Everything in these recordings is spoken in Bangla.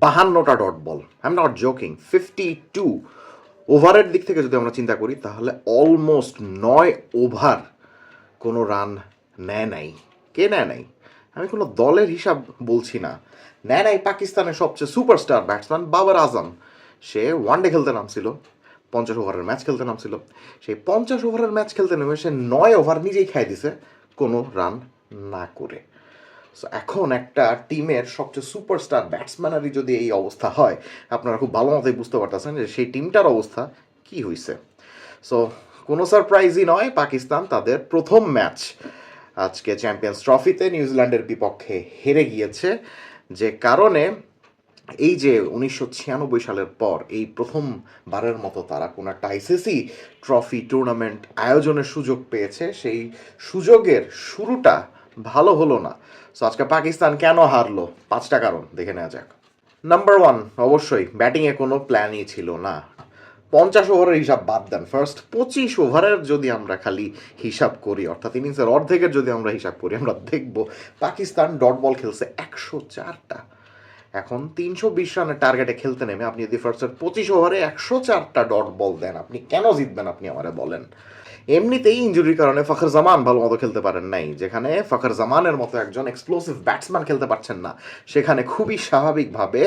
বাহান্নটা dot ball I am not joking fifty two ওভারের দিক থেকে যদি আমরা চিন্তা করি, তাহলে অলমোস্ট নয় ওভার কোনো রান নেয় নাই। কে নেয় নাই? আমি কোনো দলের হিসাব বলছি না। নেয় নাই পাকিস্তানের সবচেয়ে সুপারস্টার ব্যাটসম্যান বাবার আজম। সে ওয়ানডে খেলতে নামছিল। পঞ্চাশ ওভারের ম্যাচ খেলতে নামছিল। সেই পঞ্চাশ ওভারের ম্যাচ খেলতে নেমে সে নয় ওভার নিজেই খাই দিছে। কোনো রান না করে। সো এখন একটা টিমের সবচেয়ে সুপারস্টার ব্যাটসম্যানেরই যদি এই অবস্থা হয়, আপনারা খুব ভালো মতোই বুঝতে পারতেছেন যে সেই টিমটার অবস্থা কি হয়েছে সো কোনো সারপ্রাইজই নয়, পাকিস্তান তাদের প্রথম ম্যাচ আজকে চ্যাম্পিয়ন্স ট্রফিতে নিউজিল্যান্ডের বিপক্ষে হেরে গিয়েছে। যে কারণে এই যে উনিশশো ছিয়ানব্বই সালের পর এই প্রথমবারের মতো তারা কোনো একটা আইসিসি ট্রফি টুর্নামেন্ট আয়োজনের সুযোগ পেয়েছে, সেই সুযোগের শুরুটা ভালো হলো না। সো আজকে পাকিস্তান কেন হারলো? পাঁচটা কারণ, দেখে নেওয়া যাক। নাম্বার ওয়ান অবশ্যই ব্যাটিংয়ে কোনো প্ল্যানই ছিল না। পঞ্চাশ ওভারের হিসাব বাদ দেন। ফার্স্ট পঁচিশ ওভারের যদি আমরা খালি হিসাব করি, অর্থাৎ ইনিংসের অর্ধেকের যদি আমরা হিসাব করি, আমরা দেখব পাকিস্তান ডট বল খেলছে একশো চারটা। এখন তিনশো বিশ রানের টার্গেটে খেলতে নেমে, আপনি যদি ফার্স্টের পঁচিশ ওভারে একশো চারটা ডট বল দেন, আপনি কেন জিতবেন আপনি আমারে বলেন? এমনিতেই ইঞ্জুরির কারণে ফখর জামান ভালো মতো খেলতে পারেন নাই, যেখানে ফখর জামানের মতো একজন এক্সপ্লোসিভ ব্যাটসম্যান খেলতে পারছেন না। সেখানে খুবই স্বাভাবিকভাবে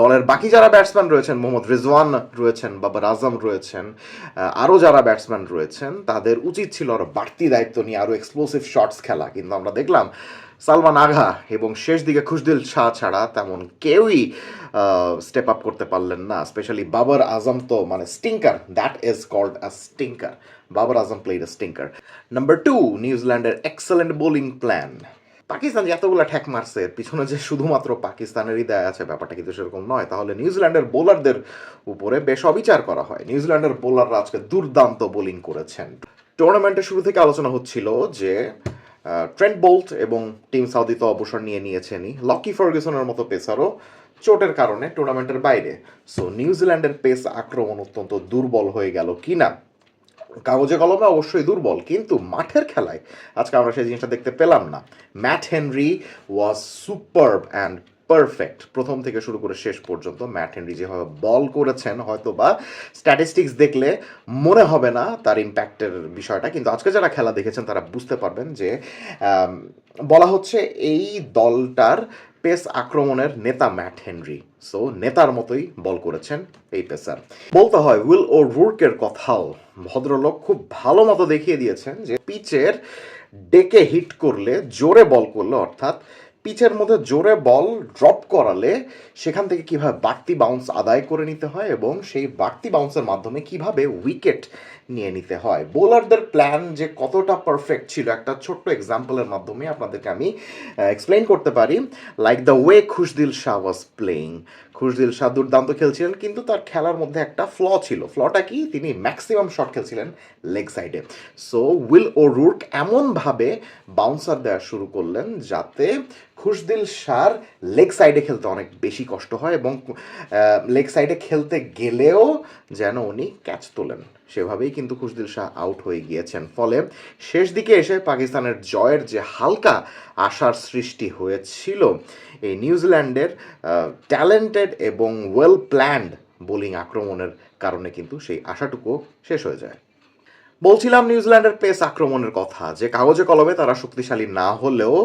দলের বাকি যারা ব্যাটসম্যান রয়েছেন, মোহাম্মদ রিজওয়ান রয়েছেন, বাবর আজম রয়েছেন আরও যারা ব্যাটসম্যান রয়েছেন, তাদের উচিত ছিল আরও বাড়তি দায়িত্ব নিয়ে আরও এক্সপ্লোসিভ শটস খেলা। কিন্তু আমরা দেখলাম সালমান আঘা এবং শেষ দিকে খুশদিল শাহ ছাড়া তেমন কেউই স্টেপ আপ করতে পারলেন না স্পেশালি বাবর আজম তো মানে stinker that is called a stinker Babar Azam played stinker number two নিউজিল্যান্ডের এক্সেলেন্ট বোলিং প্ল্যান পাকিস্তান যে এতগুলো ঠ্যাক মারছে পিছনে যে শুধুমাত্র পাকিস্তানেরই দেয় আছে, ব্যাপারটা কিন্তু সেরকম নয়। তাহলে নিউজিল্যান্ডের বোলারদের উপরে বেশ অবিচার করা হয়। নিউজিল্যান্ডের বোলাররা আজকে দুর্দান্ত বোলিং করেছেন। টুর্নামেন্টের শুরু থেকে আলোচনা হচ্ছিল যে ট্রেন্ট বোল্ট এবং টিম সাউদি তো অবসর নিয়ে নিয়েছেনই। লকি ফার্গুসনের মতো পেসারও চোটের কারণে টুর্নামেন্টের বাইরে। সো নিউজিল্যান্ডের পেস আক্রমণ অত্যন্ত দুর্বল হয়ে গেল কি না কাগজে কলমে অবশ্যই দুর্বল, কিন্তু মাঠের খেলায় আজকে আমরা সেই জিনিসটা দেখতে পেলাম না। Matt Henry was super and perfect. প্রথম থেকে শুরু করে শেষ পর্যন্ত ম্যাট হেনরি যেভাবে বল করেছেন হয়তো বা স্ট্যাটিস্টিক্স দেখলে মনে হবে না তার ইম্প্যাক্টের বিষয়টা, কিন্তু আজকে যারা খেলা দেখেছেন তারা বুঝতে পারবেন যে বলা হচ্ছে এই দলটার পেস আক্রমণের নেতা ম্যাট হেনরি। সো, নেতার মতোই বল করেছেন এই পেসার। বলতে হয় উইল ও রুর্কের কথাও। ভদ্রলোক খুব ভালো মতো দেখিয়ে দিয়েছেন যে, পিচের ডেকে হিট করলে জোরে বল করলে, অর্থাৎ পিচের মধ্যে জোরে বল ড্রপ করালে সেখান থেকে কীভাবে বাড়তি বাউন্স আদায় করে নিতে হয় এবং সেই বাড়তি বাউন্সের মাধ্যমে কীভাবে উইকেট নিয়ে নিতে হয়? বোলারদের প্ল্যান যে কতটা পারফেক্ট ছিল, একটা ছোট্ট এক্সাম্পলের মাধ্যমে আপনাদেরকে আমি এক্সপ্লেন করতে পারি। Like the way Khushdil Shah was playing Khushdil Shah দুর্দান্ত খেলছিলেন, কিন্তু তার খেলার মধ্যে একটা ফ্ল ছিল। ফ্লটা কি? তিনি ম্যাক্সিমাম শট খেলছিলেন লেগ সাইডে সো উইল ও রুর্ক এমনভাবে বাউন্সার দেওয়া শুরু করলেন যাতে খুশদিল শাহর লেগ সাইডে খেলতে অনেক বেশি কষ্ট হয় এবং লেগ সাইডে খেলতে গেলেও যেন উনি ক্যাচ তোলেন। সেভাবেই কিন্তু খুশদিল শাহ আউট হয়ে গিয়েছেন। ফলে শেষ দিকে এসে পাকিস্তানের জয়ের যে হালকা আশার সৃষ্টি হয়েছিল, এই নিউজিল্যান্ডের ট্যালেন্টেড এবং ওয়েল প্ল্যান্ড বোলিং আক্রমণের কারণে কিন্তু সেই আশাটুকু শেষ হয়ে যায়। বলছিলাম নিউজিল্যান্ডের পেস আক্রমণের কথা, যে কাগজে কলমে তারা শক্তিশালী না হলেও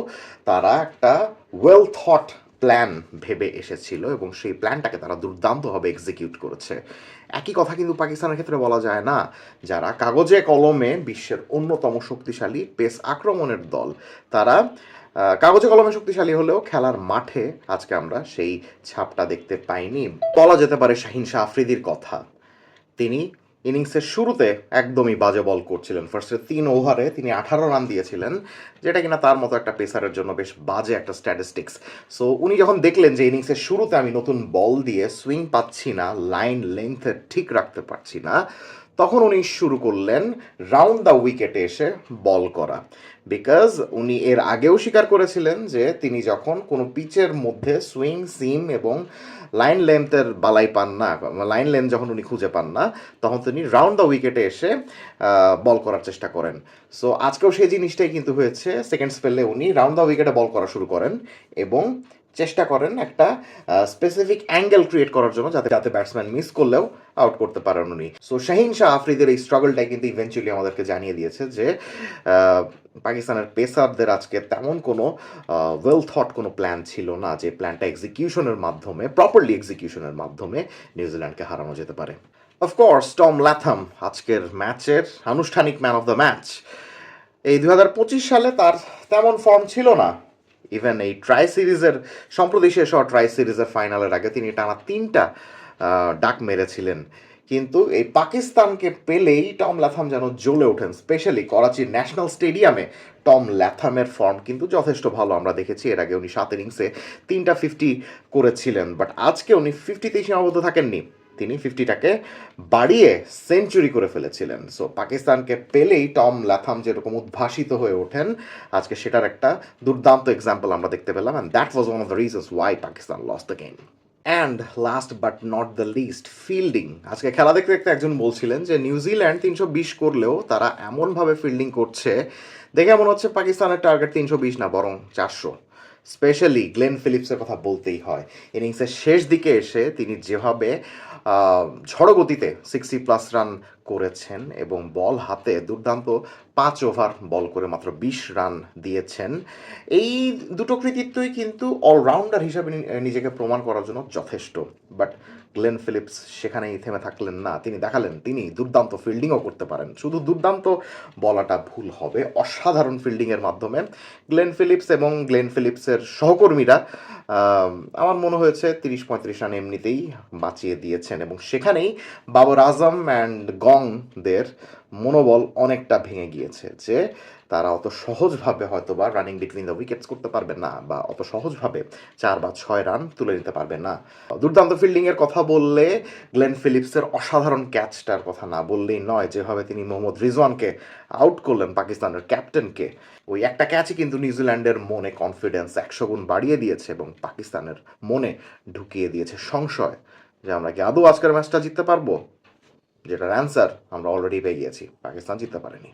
তারা একটা ওয়েল থট প্ল্যান ভেবে এসেছিল এবং সেই প্ল্যানটাকে তারা দুর্দান্তভাবে এক্সিকিউট করেছে। একই কথা কিন্তু পাকিস্তানের ক্ষেত্রে বলা যায় না, যারা কাগজে কলমে বিশ্বের অন্যতম শক্তিশালী পেস আক্রমণের দল, তারা কাগজে কলমে শক্তিশালী হলেও খেলার মাঠে আজকে আমরা সেই ছাপটা দেখতে পাইনি। বলা যেতে পারে শাহিন শাহ আফ্রিদির কথা। তিনি ইনিংসের শুরুতে একদমই বাজে বল করছিলেন। ফার্স্টের তিন ওভারে তিনি আঠারো রান দিয়েছিলেন, যেটা কিনা তার মতো একটা পেসারের জন্য বেশ বাজে একটা স্ট্যাটিস্টিক্স সো উনি যখন দেখলেন যে ইনিংসের শুরুতে আমি নতুন বল দিয়ে সুইং পাচ্ছি না লাইন লেন্থে ঠিক রাখতে পারছি না তখন উনি শুরু করলেন রাউন্ড দ্য উইকেটে এসে বল করা। বিকজ উনি এর আগেও স্বীকার করেছিলেন যে তিনি যখন কোনো পিচের মধ্যে সুইং সিম এবং লাইন লেন্থের বালাই পান না লাইন লেন্থ যখন উনি খুঁজে পান না, তখন তিনি রাউন্ড দ্য উইকেটে এসে বল করার চেষ্টা করেন। সো আজকেও সেই জিনিসটাই কিন্তু হয়েছে। সেকেন্ড স্পেলে উনি রাউন্ড দ্য উইকেটে বল করা শুরু করেন এবং চেষ্টা করেন একটা স্পেসিফিক অ্যাঙ্গেল ক্রিয়েট করার জন্য যাতে যাতে ব্যাটসম্যান মিস করলেও আউট করতে পারেন উনি। সো শাহিন শাহ আফ্রিদের এই স্ট্রাগলটাই কিন্তু ইভেন্চুয়ালি আমাদেরকে জানিয়ে দিয়েছে যে পাকিস্তানের পেসারদের আজকে তেমন কোনো ওয়েল থট কোনো প্ল্যান ছিল না যে প্ল্যানটা এক্সিকিউশনের মাধ্যমে প্রপারলি এক্সিকিউশনের মাধ্যমে নিউজিল্যান্ডকে হারানো যেতে পারে। অফকোর্স টম ল্যাথাম আজকের ম্যাচের আনুষ্ঠানিক ম্যান অফ দ্য ম্যাচ এই দু হাজার পঁচিশ সালে তার তেমন ফর্ম ছিল না। ইভেন এই ট্রাই সিরিজের সম্প্রতি শেষ হওয়া ট্রাই সিরিজের ফাইনালের আগে তিনি টানা তিনটা ডাক মেরেছিলেন। কিন্তু এই পাকিস্তানকে পেলেই টম ল্যাথাম যেন জ্বলে ওঠেন স্পেশালি করাচির ন্যাশনাল স্টেডিয়ামে টম ল্যাথামের ফর্ম কিন্তু যথেষ্ট ভালো। আমরা দেখেছি এর আগে উনি সাত ইনিংসে তিনটা ফিফটি করেছিলেন বাট আজকে উনি ফিফটিতেই সীমাবদ্ধ থাকেননি। তিনি ফিফটিটাকে বাড়িয়ে সেঞ্চুরি করে ফেলেছিলেন। সো পাকিস্তানকে পেলেই টম ল্যাথাম যেরকম উদ্ভাসিত হয়ে ওঠেন, আজকে সেটার একটা দুর্দান্ত এক্সাম্পল আমরা দেখতে পেলাম and that was one of the reasons why Pakistan lost the game and last but not the least fielding আজকে খেলা দেখতে দেখতে একজন বলছিলেন যে নিউজিল্যান্ড তিনশো বিশ করলেও তারা এমনভাবে ফিল্ডিং করছে, দেখে মনে হচ্ছে পাকিস্তানের টার্গেট তিনশো বিশ না, বরং চারশো। স্পেশালি গ্লেন ফিলিপসের কথা বলতেই হয়। ইনিংসের শেষ দিকে এসে তিনি যেভাবে ঝড়ো গতিতে সিক্সটি প্লাস রান করেছেন এবং বল হাতে দুর্দান্ত পাঁচ ওভার বল করে মাত্র বিশ রান দিয়েছেন। এই দুটো কৃতিত্বই কিন্তু অলরাউন্ডার হিসাবে নিজেকে প্রমাণ করার জন্য যথেষ্ট। বাট গ্লেন ফিলিপস সেখানেই থেমে থাকলেন না। তিনি দেখালেন, তিনি দুর্দান্ত ফিল্ডিংও করতে পারেন। শুধু দুর্দান্ত বলাটা ভুল হবে। অসাধারণ ফিল্ডিংয়ের মাধ্যমে গ্লেন ফিলিপস এবং গ্লেন ফিলিপসের সহকর্মীরা আমার মনে হয়েছে তিরিশ পঁয়ত্রিশ রান এমনিতেই বাঁচিয়ে দিয়েছেন এবং সেখানেই বাবর আজম অ্যান্ড গংদের মনোবল অনেকটা ভেঙে গিয়েছে যে তারা অত সহজভাবে হয়তো বা রানিং বিটুইন দ্য উইকেটস করতে পারবে না বা অত সহজভাবে চার বা ছয় রান তুলে নিতে পারবে না। দুর্দান্ত ফিল্ডিংয়ের কথা বললে গ্লেন ফিলিপসের অসাধারণ ক্যাচটার কথা না বললেই নয়, যেভাবে তিনি মোহাম্মদ রিজওয়ানকে আউট করলেন পাকিস্তানের ক্যাপ্টেনকে। ওই একটা ক্যাচই কিন্তু নিউজিল্যান্ডের মনে কনফিডেন্স একশো গুণ বাড়িয়ে দিয়েছে এবং পাকিস্তানের মনে ঢুকিয়ে দিয়েছে সংশয় যে আমরা কি আদৌ আজকের ম্যাচটা জিততে পারব? যেটার অ্যান্সার আমরা অলরেডি পেয়ে গিয়েছি। পাকিস্তান জিততে পারেনি।